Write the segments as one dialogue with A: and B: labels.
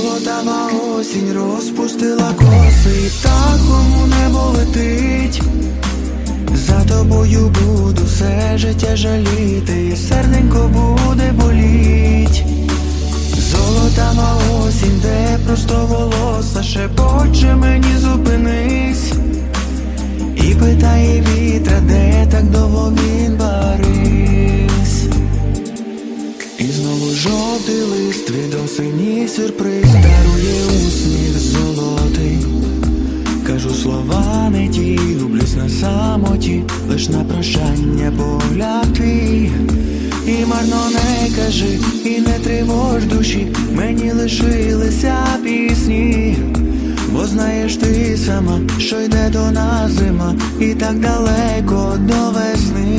A: Золотава осінь розпустила коси, і птахом у небо летить. За тобою буду все життя жаліти, і серденько буде боліть. Золотава осінь, де просто волоса шепоче мені зупинись. І питає вітра, де так довго він барись. І жовтий лист від осені сюрприз дарує усміх золотий. Кажу слова не ті, люблюсь на самоті, лиш на прощання твій. І марно не кажи, і не тривож душі, мені лишилися пісні. Бо знаєш ти сама, що йде до нас зима, і так далеко до весни.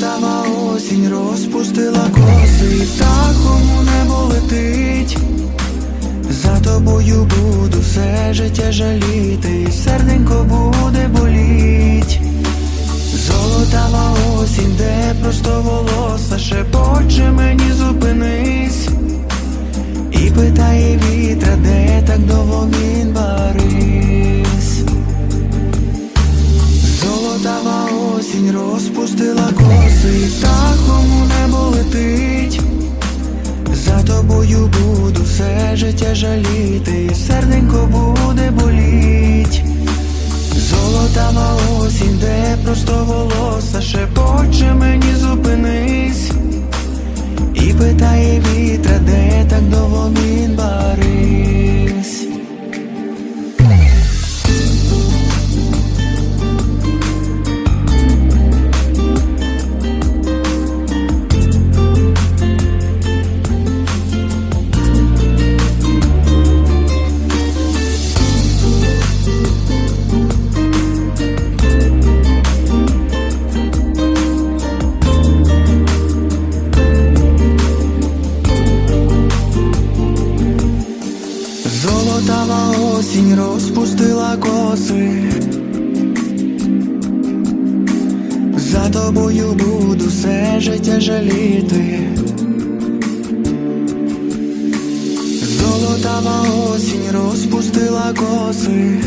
A: Золотава осінь розпустила коси, і птахом у небо летить. За тобою буду все життя жаліти, серденько буде боліть. Золотава осінь, де просто волоса шепоче мені просто волоса шепоче мені зупинись. Коси. За тобою буду все життя жаліти. Золотава осінь розпустила коси.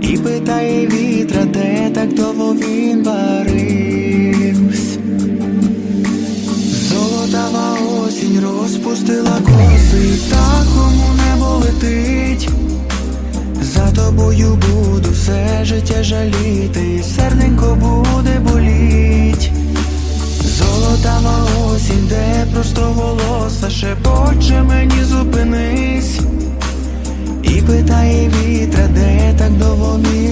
A: І питає вітра, де так довго він баривсь. Тобою буду все життя жаліти, серденько буде боліть. золота осінь, де просто волоса шепоче мені зупинись. І питає вітра, де так доволі.